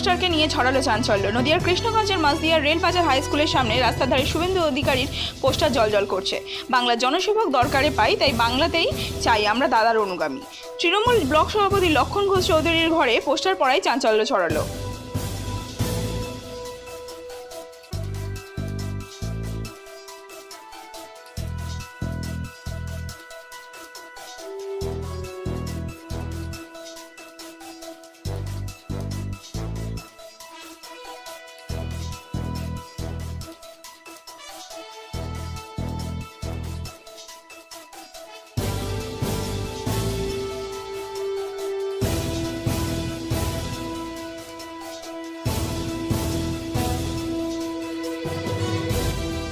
পোস্টারকে নিয়ে ছড়ালো চাঞ্চল্য। নদিয়ার কৃষ্ণগঞ্জের মাঝদিয়ার রেলবাজার হাই স্কুলের সামনে রাস্তার ধারে শুভেন্দু অধিকারীর পোস্টার জলজল করছে। বাংলা জনসেবক দরকারে পাই, তাই বাংলাতেই চাই আমরা দাদার অনুগামী। তৃণমূল ব্লক সভাপতি লক্ষণ ঘোষ চৌধুরীর ঘরে পোস্টার পড়ায় চাঞ্চল্য ছড়ালো।